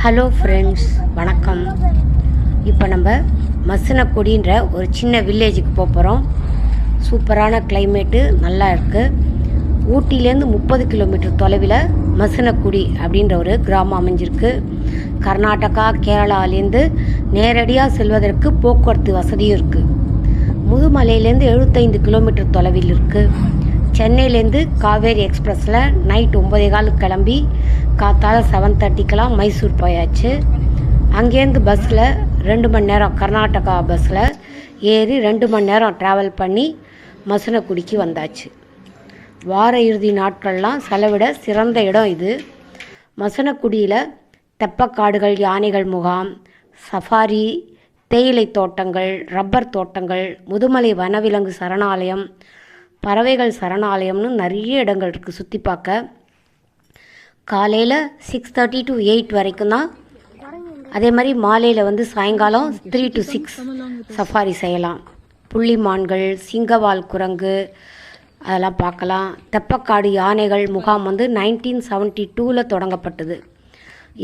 Hello friends வணக்கம். இப்போ நம்ம மசனக்குடின்ற ஒரு சின்ன வில்லேஜுக்கு போக போகிறோம் சூப்பரான கிளைமேட்டு நல்லா இருக்குது ஊட்டிலேருந்து முப்பது கிலோமீட்டர் தொலைவில் மசனக்குடி அப்படின்ற ஒரு கிராமம் அமைஞ்சிருக்கு. கர்நாடகா கேரளாலேருந்து நேரடியாக செல்வதற்கு போக்குவரத்து வசதியும் இருக்குது முதுமலையிலேருந்து எழுபத்தைந்து கிலோமீட்டர் தொலைவில் இருக்குது சென்னையிலேருந்து காவேரி எக்ஸ்பிரஸில் நைட் ஒம்பதே காலுக்கு கிளம்பி காத்தால செவன் தேர்ட்டிக்கெலாம் மைசூர் போயாச்சு. அங்கேருந்து பஸ்ஸில் ரெண்டு மணி நேரம் கர்நாடகா பஸ்ஸில் ஏறி ரெண்டு மணி நேரம் ட்ராவல் பண்ணி மசனக்குடிக்கு வந்தாச்சு. வார இறுதி நாட்கள்லாம் செலவிட சிறந்த இடம் இது. மசனக்குடியில் தெப்பக்காடுகள் யானைகள் முகாம் சஃபாரி தேயிலை தோட்டங்கள் ரப்பர் தோட்டங்கள் முதுமலை வனவிலங்கு சரணாலயம் பறவைகள் சரணாலயம்னு நிறைய இடங்கள் இருக்குது சுற்றி பார்க்க. காலையில் சிக்ஸ் தேர்ட்டி டு எயிட் வரைக்கும் தான். அதே மாதிரி மாலையில் வந்து சாயங்காலம் த்ரீ டு சிக்ஸ் சஃபாரி செய்யலாம். புள்ளிமான்கள் சிங்கவால் குரங்கு அதெல்லாம் பார்க்கலாம். தெப்பக்காடு யானைகள் முகாம் வந்து நைன்டீன் செவன்ட்டி டூவில் தொடங்கப்பட்டது.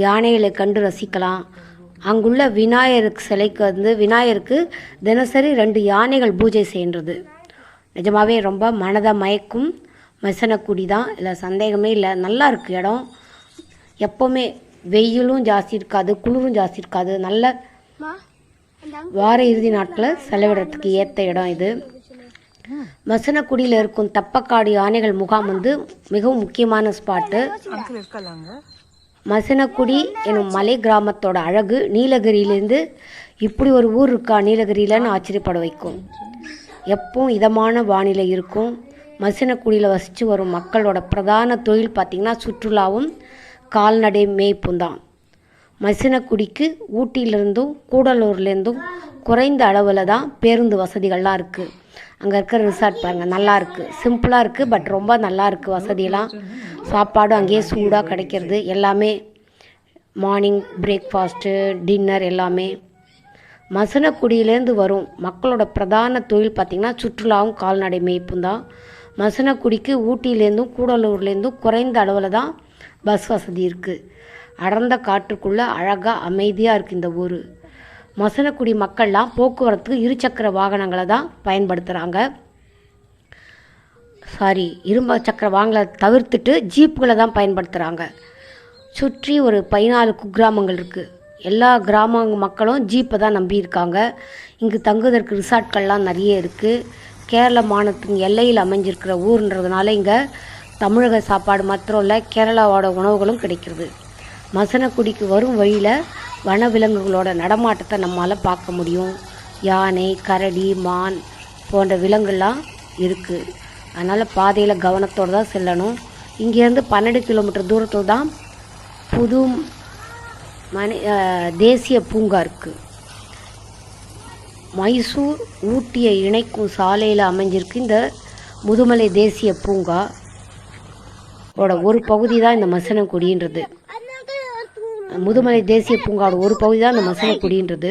யானைகளை கண்டு ரசிக்கலாம். அங்குள்ள விநாயகருக்கு சிலைக்கு வந்து விநாயகருக்கு தினசரி ரெண்டு யானைகள் பூஜை செய்கின்றது நிஜமாவே ரொம்ப மனதை மயக்கும் மசனக்குடி தான். இல்லை சந்தேகமே இல்லை. நல்லா இருக்கு இடம். எப்போவுமே வெயிலும் ஜாஸ்தி இருக்காது குளிரும் ஜாஸ்தி இருக்காது. நல்ல வார இறுதி நாட்களில் செலவிடுறதுக்கு ஏற்ற இடம் இது. மசனக்குடியில் இருக்கும் தப்பக்காடு யானைகள் முகாம் வந்து மிகவும் முக்கியமான ஸ்பாட்டு. மசனக்குடி எனும் மலை கிராமத்தோட அழகு நீலகிரியிலேருந்து இப்படி ஒரு ஊர் இருக்கா? நீலகிரியிலன்னு ஆச்சரியப்பட வைக்கும். எப்பவும் இதமான வானிலை இருக்கும். மசினக்குடியில் வசித்து வரும் மக்களோட பிரதான தொழில் பார்த்திங்கன்னா சுற்றுலாவும் கால்நடை மேய்ப்பும் தான். மசினக்குடிக்கு ஊட்டியிலிருந்தும் கூடலூர்லேருந்தும் குறைந்த அளவில் தான் பேருந்து வசதிகள்லாம் இருக்குது அங்கே இருக்கிற ரிசார்ட் பாருங்கள் நல்லா இருக்குது சிம்பிளாக இருக்குது பட் ரொம்ப நல்லா இருக்குது வசதியெல்லாம். சாப்பாடும் அங்கேயே சூடாக கிடைக்கிறது. எல்லாமே மார்னிங் பிரேக்ஃபாஸ்ட்டு டின்னர் எல்லாமே. மசனக்குடியிலேருந்து வரும் மக்களோட பிரதான தொழில் பார்த்திங்கன்னா சுற்றுலாவும் கால்நடை மேய்ப்பும் தான். மசனக்குடிக்கு ஊட்டியிலேருந்தும் கூடலூர்லேருந்தும் குறைந்த அளவில் தான் பஸ் வசதி இருக்குது அடர்ந்த காட்டுக்குள்ளே அழகாக அமைதியாக இருக்குது இந்த ஊர். மசனக்குடி மக்கள்லாம் போக்குவரத்துக்கு இருசக்கர வாகனங்களை தான் பயன்படுத்துகிறாங்க சாரி இரும்ப சக்கர வாகனங்களை தவிர்த்துட்டு ஜீப்புகளை தான் பயன்படுத்துகிறாங்க சுற்றி ஒரு பதினாலு குக்கிராமங்கள் இருக்குது எல்லா கிராம மக்களும் ஜீப்பை தான் நம்பியிருக்காங்க. இங்கு தங்குவதற்கு ரிசார்ட்கள்லாம் நிறைய இருக்குது கேரள மாநிலத்தின் எல்லையில் அமைஞ்சிருக்கிற ஊர்ன்றதுனால இங்கே தமிழக சாப்பாடு மாத்திரம் இல்லை கேரளாவோட உணவுகளும் கிடைக்கிறது. மசனக்குடிக்கு வரும் வழியில் வனவிலங்குகளோட நடமாட்டத்தை நம்மால் பார்க்க முடியும். யானை கரடி மான் போன்ற விலங்குலாம் இருக்குது அதனால் பாதையில் கவனத்தோடு தான் செல்லணும். இங்கேருந்து பன்னெண்டு கிலோமீட்டர் தூரத்தில் தான் புது மணி தேசிய பூங்கா இருக்குது மைசூர் ஊட்டியை இணைக்கும் சாலையில் அமைஞ்சிருக்கு இந்த முதுமலை தேசிய பூங்கா. ஓட ஒரு பகுதி தான் இந்த மசனக்குடின்றது. முதுமலை தேசிய பூங்காவோட ஒரு பகுதி தான் இந்த மசனக்குடின்றது.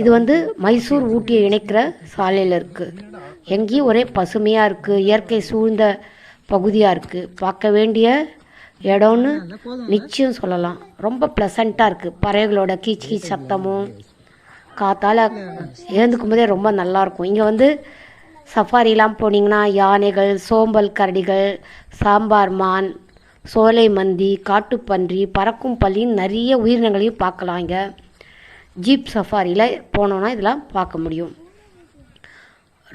இது வந்து மைசூர் ஊட்டியை இணைக்கிற சாலையில் இருக்குது எங்கேயும் ஒரே பசுமையாக இருக்குது இயற்கை சூழ்ந்த பகுதியாக இருக்குது பார்க்க வேண்டிய இடம்னு நிச்சயம் சொல்லலாம். ரொம்ப ப்ளசண்ட்டாக இருக்குது பறவைகளோட கீச் கீச் சத்தமும் காத்தால் எழுந்துக்கும் போதே ரொம்ப நல்லாயிருக்கும் இங்கே வந்து சஃபாரிலாம் போனீங்கன்னா யானைகள் சோம்பல் கரடிகள் சாம்பார் மான் சோலை மந்தி காட்டுப்பன்றி பறக்கும் பள்ளின்னு நிறைய உயிரினங்களையும் பார்க்கலாம் இங்கே. ஜீப் சஃபாரியில் போனோன்னா இதெல்லாம் பார்க்க முடியும்.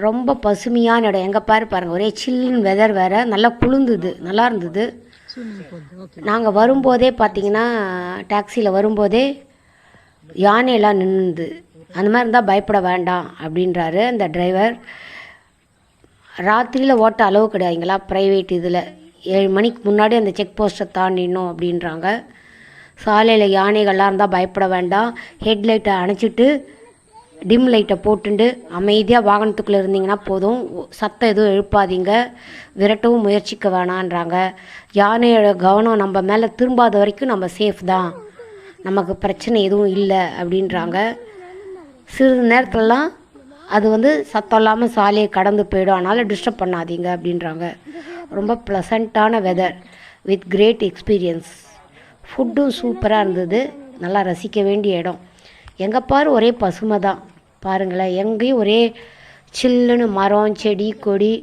ரொம்ப பசுமையான இடம். எங்கே பாரு பாருங்கள் ஒரே சில்லுன்னு வெதர் வேறு. நல்லா குளிர்ந்துது நல்லா இருந்தது. நாங்கள் வரும்போதே பார்த்தீங்கன்னா டாக்ஸியில் வரும்போதே யானையெல்லாம் நின்றுது அந்த மாதிரி இருந்தால் பயப்பட வேண்டாம் அப்படின்றாரு அந்த டிரைவர் ராத்திரியில் ஓட்ட அளவு கிடையாதுங்களா? ப்ரைவேட் இதில். ஏழு மணிக்கு முன்னாடி அந்த செக் போஸ்ட்டை தாண்டிடணும் அப்படின்றாங்க. சாலையில் யானைகள்லாம் இருந்தால் பயப்பட வேண்டாம். ஹெட்லைட்டை அணைச்சிட்டு டிம் லைட்டை போட்டுண்டு அமைதியாக வாகனத்துக்குள்ளே இருந்தீங்கன்னா போதும். சத்தம் எதுவும் எழுப்பாதீங்க. விரட்டவும் முயற்சிக்க வேணான்றாங்க. யானையோட கவனம் நம்ம மேலே திரும்பாத வரைக்கும் நம்ம சேஃப் தான். நமக்கு பிரச்சனை எதுவும் இல்லை அப்படின்றாங்க. சிறிது நேரத்துலலாம் அது வந்து சத்தம் இல்லாமல் சாலையை கடந்து போயிடும். அதனால் டிஸ்டர்ப் பண்ணாதீங்க அப்படின்றாங்க. ரொம்ப ப்ளசண்ட்டான வெதர் வித் கிரேட் எக்ஸ்பீரியன்ஸ் ஃபுட்டும் சூப்பராக இருந்தது. நல்லா ரசிக்க வேண்டிய இடம். எங்கே பார் ஒரே பசுமை தான். பாருங்களேன் எங்கேயும் ஒரே சில்லுன்னு மரம் செடி கொடி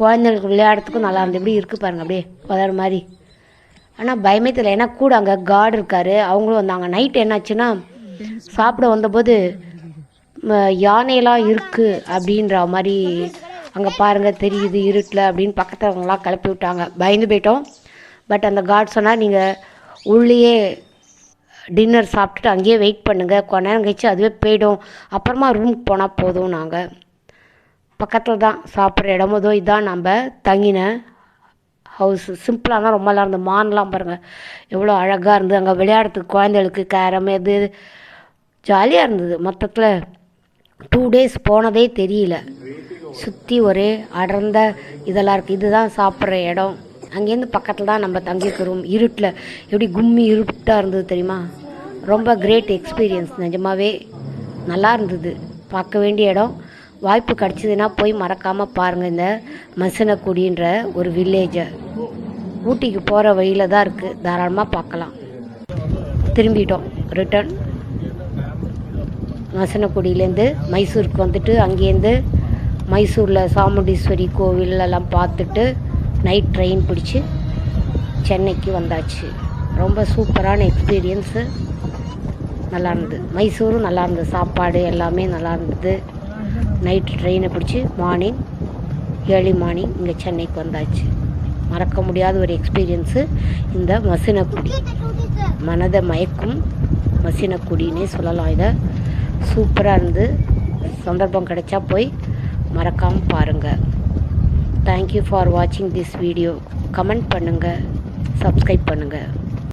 குழந்தைங்களுக்கு விளையாடுறதுக்கும் நல்லா இருந்தது இப்படி இருக்குது பாருங்கள் அப்படியே வளர மாதிரி. ஆனால் பயமே தெரியல. ஏன்னா கூட அங்கே கார்டு இருக்கார் அவங்களும் வந்தாங்க. நைட் என்னாச்சுன்னா சாப்பிட வந்தபோது யானையெல்லாம் இருக்குது அப்படின்ற மாதிரி அங்கே பாருங்கள் தெரியுது இருட்டில் அப்படின்னு பக்கத்துலவங்களாம் கிளப்பி விட்டாங்க. பயந்து போயிட்டோம். பட் அந்த கார்டு சொன்னால் நீங்கள் உள்ளேயே டின்னர் சாப்பிட்டுட்டு அங்கேயே வெயிட் பண்ணுங்கள் கொஞ்ச நேரம் கழிச்சு அதுவே போயிடும். அப்புறமா ரூமுக்கு போனால் போதும் நாங்கள் பக்கத்தில் தான் சாப்பிட்ற இடமும். இதோ இதான் நம்ம தங்கின ஹவுஸு சிம்பிளாக தான் ரொம்ப நல்லா இருந்தது. மான்லாம் பாருங்கள் எவ்வளோ அழகாக இருந்தது. அங்கே விளையாடுறதுக்கு குழந்தைகளுக்கு கேரம் எது. ஜாலியாக இருந்தது. மொத்தத்தில் டூ டேஸ் போனதே தெரியல. சுற்றி ஒரே அடர்ந்த இதெல்லாம் இருக்குது இதுதான் சாப்பிட்ற இடம். அங்கேருந்து பக்கத்தில் தான் நம்ம தங்கியிருக்கிறோம் இருட்டில். எப்படி கும்மி இருட்டாக இருந்தது தெரியுமா? ரொம்ப கிரேட் எக்ஸ்பீரியன்ஸ் நிஜமாகவே நல்லா இருந்தது. பார்க்க வேண்டிய இடம். வாய்ப்பு கிடச்சிதுன்னா போய் மறக்காமல் பாருங்கள் இந்த மசினக்குடின்ற ஒரு வில்லேஜை ஊட்டிக்கு போகிற வழியில் தான் இருக்குது தாராளமாக பார்க்கலாம். திரும்பிட்டோம். ரிட்டர்ன் மசனக்குடியிலேருந்து மைசூருக்கு வந்துட்டு அங்கேருந்து மைசூரில் சாமுண்டீஸ்வரி கோவில் எல்லாம் பார்த்துட்டு நைட் ட்ரெயின் பிடிச்சி சென்னைக்கு வந்தாச்சு. ரொம்ப சூப்பரான எக்ஸ்பீரியன்ஸு நல்லா இருந்தது. மைசூரும் நல்லா இருந்தது. சாப்பாடு எல்லாமே நல்லா இருந்தது. நைட் ட்ரெயினை பிடிச்சி மார்னிங் ஏர்லி மார்னிங் இங்கே சென்னைக்கு வந்தாச்சு. மறக்க முடியாத ஒரு எக்ஸ்பீரியன்ஸு இந்த மசினக்குடி. மனதை மயக்கும் மசினக்குடின்னே சொல்லலாம் இதை. சூப்பராக இருந்து சந்தர்ப்பம் கிடைச்சா போய் மறக்காமல் பாருங்கள் தேங்க்யூ ஃபார் வாட்சிங் திஸ் வீடியோ கமெண்ட் பண்ணுங்கள் சப்ஸ்கிரைப் பண்ணுங்கள்